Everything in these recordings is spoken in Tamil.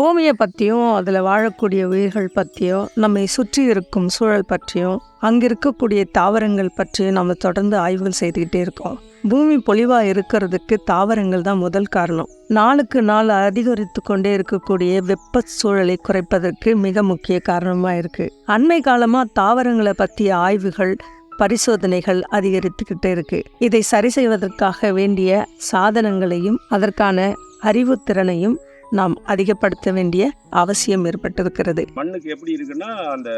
பூமியை பற்றியும் அதில் வாழக்கூடிய உயிர்கள் பற்றியும் நம்மை சுற்றி இருக்கும் சூழல் பற்றியும் அங்கே இருக்கக்கூடிய தாவரங்கள் பற்றியும் நம்ம தொடர்ந்து ஆய்வுகள் செய்துக்கிட்டே இருக்கோம். பூமி பொலிவாக இருக்கிறதுக்கு தாவரங்கள் தான் முதல் காரணம். நாளுக்கு நாள் அதிகரித்து கொண்டே இருக்கக்கூடிய வெப்ப சூழலை குறைப்பதற்கு மிக முக்கிய காரணமாக இருக்குது அண்மை காலமாக தாவரங்களை பற்றிய ஆய்வுகள் பரிசோதனைகள் அதிகரித்துக்கிட்டே இருக்கு. இதை சரி செய்வதற்காக வேண்டிய சாதனங்களையும் அதற்கான அறிவுத்திறனையும் நாம் அதிகப்படுத்த வேண்டிய அவசியம் ஏற்பட்டிருக்கிறது. மண்ணுக்கு எப்படி இருக்குன்னா அந்த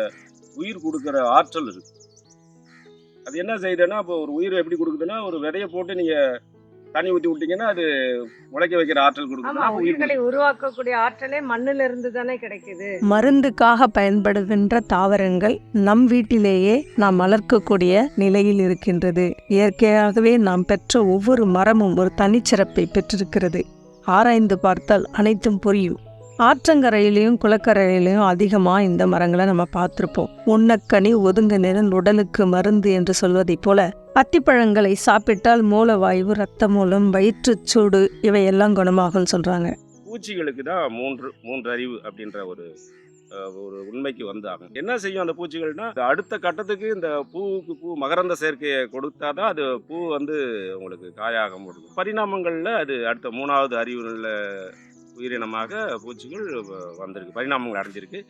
உயிர் கொடுக்குற ஆற்றல் இருக்கு அது என்ன செய்யுதுன்னா இப்போ ஒரு உயிர் எப்படி கொடுக்குதுன்னா ஒரு விதைய போட்டு நீங்க தண்ணி ஊற்றி விட்டீங்கன்னா அது முளைக்க வைக்கிற ஆற்றல் உயிர் உயிர்களை உருவாக்கக்கூடிய ஆற்றலே மண்ணுல இருந்து தானே கிடைக்குது. மருந்துக்காக பயன்படுகின்ற தாவரங்கள் நம் வீட்டிலேயே நாம் வளர்க்கக்கூடிய நிலையில் இருக்கின்றது. இயற்கையாகவே நாம் பெற்ற ஒவ்வொரு மரமும் ஒரு தனிச்சிறப்பை பெற்றிருக்கிறது. ஆராய்ந்து பார்த்தால் அனைத்தும் புரியும். ஆற்றங்கரையிலையும் குளக்கரையிலையும் அதிகமாக இந்த மரங்களை நம்ம பார்த்துருப்போம். உண்ணக்கனி ஒதுங்க நிறன் உடலுக்கு மருந்து என்று சொல்வதைப் போல அத்திப்பழங்களை சாப்பிட்டால் மூலவாயு ரத்த மூலம் வயிற்றுச்சூடு இவையெல்லாம் குணமாகும்னு சொல்கிறாங்க பூச்சிகளுக்கு தான் மூன்று மூன்று அறிவு அப்படின்ற ஒரு ஒரு உண்மைக்கு வந்தாங்க. என்ன செய்யும் அந்த பூச்சிகள்னா இந்த அடுத்த கட்டத்துக்கு இந்த பூவுக்கு பூ மகரந்த சேர்க்கையை கொடுத்தாதான் அது பூ வந்து உங்களுக்கு காயாக முடியும். பரிணாமங்களில் அது அடுத்த மூணாவது அறிவுள்ள உயிரினமாக பூச்சிகள் வ- வந்திருக்கு. பரிணாமங்கள் அடைஞ்சிருக்கு.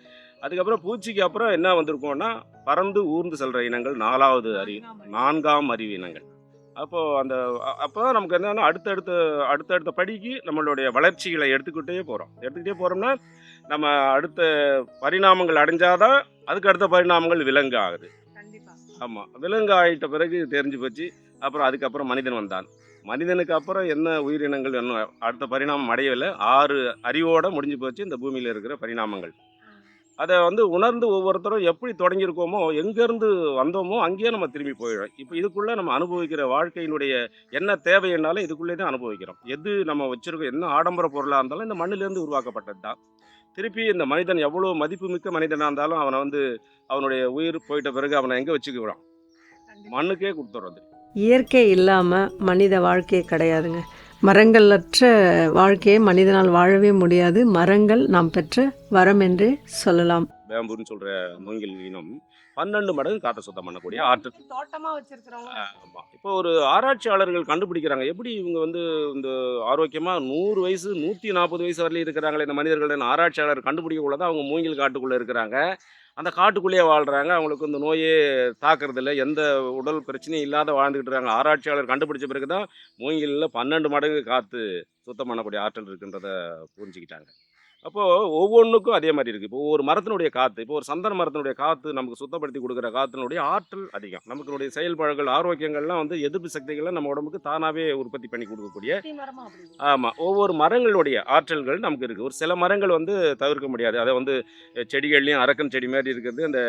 அதுக்கப்புறம் பூச்சிக்கு அப்புறம் என்ன வந்திருக்கோம்னா பறந்து ஊர்ந்து செல்கிற இனங்கள் நாலாவது அறிவு நான்காம் அறிவு இனங்கள். அப்போது அந்த அப்போ தான் நமக்கு என்னன்னா அடுத்தடுத்த அடுத்தடுத்த படிக்கு நம்மளுடைய வளர்ச்சிகளை எடுத்துக்கிட்டே போகிறோம் எடுத்துக்கிட்டே போகிறோம்னா நம்ம அடுத்த பரிணாமங்கள் அடைஞ்சாதான் அதுக்கு அடுத்த பரிணாமங்கள் விலங்கு ஆகுது ஆமாம் விலங்கு ஆயிட்ட பிறகு தெரிஞ்சு போச்சு. அப்புறம் அதுக்கப்புறம் மனிதன் வந்தான். மனிதனுக்கு அப்புறம் என்ன உயிரினங்கள் இன்னும் அடுத்த பரிணாமம் அடையவில்லை. ஆறு அறிவோட முடிஞ்சு போச்சு இந்த பூமியில் இருக்கிற பரிணாமங்கள். அதை வந்து உணர்ந்து ஒவ்வொருத்தரும் எப்படி தொடங்கியிருக்கோமோ எங்கேருந்து வந்தோமோ அங்கேயே நம்ம திரும்பி போயிடும். இப்போ இதுக்குள்ளே நம்ம அனுபவிக்கிற வாழ்க்கையினுடைய என்ன தேவைன்னாலும் இதுக்குள்ளே தான் அனுபவிக்கிறோம். எது நம்ம வச்சிருக்கோம் என்ன ஆடம்பர பொருளாக இருந்தாலும் இந்த மண்ணிலேருந்து உருவாக்கப்பட்டது தான் திருப்பி இந்த மனிதன் எவ்வளோ மதிப்புமிக்க மனிதனாக இருந்தாலும் அவனை வந்து அவனுடைய உயிர் போயிட்ட பிறகு அவனை எங்கே வச்சுக்கிறான் மண்ணுக்கே கொடுத்துறது இயற்கை இல்லாமல் மனித வாழ்க்கையே கிடையாதுங்க. மரங்களற்ற வாழ்க்கையை மனிதனால் வாழவே முடியாது. மரங்கள் நாம் பெற்ற வரம் என்றே சொல்லலாம். பேம்பூர்னு சொல்கிற மூங்கில் இனம் பன்னெண்டு மடங்கு காற்றை சுத்தம் பண்ணக்கூடிய ஆற்றல் தோட்டமா வச்சிருக்கிறவங்க ஆமாம் இப்போ ஒரு ஆராய்ச்சியாளர்கள் கண்டுபிடிக்கிறாங்க. எப்படி இவங்க வந்து இந்த ஆரோக்கியமாக நூறு வயசு நூற்றி நாற்பது வயசு வரலையும் இருக்கிறாங்களே இந்த மனிதர்கள் ஆராய்ச்சியாளர் கண்டுபிடிக்கக்குள்ள தான் அவங்க மூங்கில் காட்டுக்குள்ளே இருக்கிறாங்க. அந்த காட்டுக்குள்ளேயே வாழ்கிறாங்க அவங்களுக்கு இந்த நோயே தாக்குறதில்ல. எந்த உடல் பிரச்சனையும் இல்லாத வாழ்ந்துக்கிட்டு இருக்காங்க. ஆராய்ச்சியாளர் கண்டுபிடிச்ச பிறகு தான் மூங்கிலில் பன்னெண்டு மடங்கு காற்று சுத்தம் பண்ணக்கூடிய ஆற்றல் இருக்குன்றத புரிஞ்சுக்கிட்டாங்க. அப்போது ஒவ்வொன்றுக்கும் அதே மாதிரி இருக்குது இப்போ ஒவ்வொரு மரத்தினுடைய காற்று இப்போ ஒரு சந்தன மரத்தினுடைய காற்று நமக்கு சுத்தப்படுத்தி கொடுக்குற காற்றினுடைய ஆற்றல் அதிகம். நமக்குடைய செயல்பாடுகள் ஆரோக்கியங்கள்லாம் வந்து எதிர்ப்பு சக்திகளை நம்ம உடம்புக்கு தானாகவே உற்பத்தி பண்ணி கொடுக்கக்கூடிய ஆமாம் ஒவ்வொரு மரங்களுடைய ஆற்றல்கள் நமக்கு இருக்குது ஒரு சில மரங்கள் வந்து தவிர்க்க முடியாது. அதை வந்து செடிகள்லையும் அரக்கன் செடி மாதிரி இருக்கிறது அந்த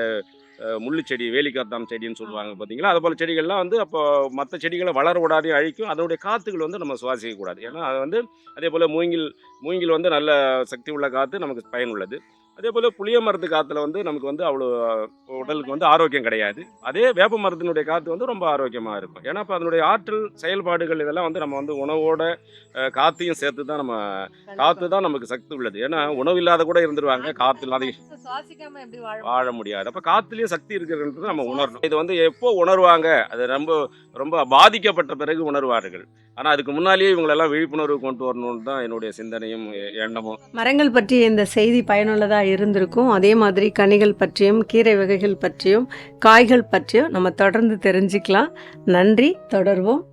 முள்ளு செடி வேலிக்காத்தாம் செடின்னு சொல்லுவாங்க பார்த்தீங்களா அது போல் செடிகள்லாம் வந்து அப்போ மற்ற செடிகளை வளர விடாதையும் அழிக்கும். அதனுடைய காற்றுகள் வந்து நம்ம சுவாசிக்கக்கூடாது ஏன்னா அது வந்து அதே போல் மூங்கில் மூங்கில் வந்து நல்ல சக்தி உள்ள காற்று நமக்கு பயனுள்ளது. அதே போல் புளிய மரத்து காற்றுல வந்து நமக்கு வந்து அவ்வளோ உடலுக்கு வந்து ஆரோக்கியம் கிடையாது. அதே வேப்ப மரத்தினுடைய காற்று வந்து ரொம்ப ஆரோக்கியமாக இருக்கும். ஏன்னா இப்போ அதனுடைய ஆற்றல் செயல்பாடுகள் இதெல்லாம் வந்து நம்ம வந்து உணவோட காற்றையும் சேர்த்து தான் நம்ம காற்று தான் நமக்கு சக்தி உள்ளது. ஏன்னா உணவு இல்லாத கூட இருந்துருவாங்க. காற்று இல்லாத வாழ வாழ முடியாது. அப்போ காற்றுலேயும் சக்தி இருக்கிறது நம்ம உணரணும். இது வந்து எப்போ உணர்வாங்க? அது ரொம்ப ரொம்ப பாதிக்கப்பட்ட பிறகு உணர்வார்கள். ஆனால் அதுக்கு முன்னாலேயே இவங்களெல்லாம் விழிப்புணர்வு கொண்டு வரணும்னு தான் என்னுடைய சிந்தனையும் எண்ணமும். மரங்கள் பற்றிய இந்த செய்தி பயனுள்ளதாக இருந்திருக்கும். அதே மாதிரி கனிகள் பற்றியும் கீரை வகைகள் பற்றியும் காய்கள் பற்றியும் நம்ம தொடர்ந்து தெரிஞ்சுக்கலாம். நன்றி தொடர்வோம்.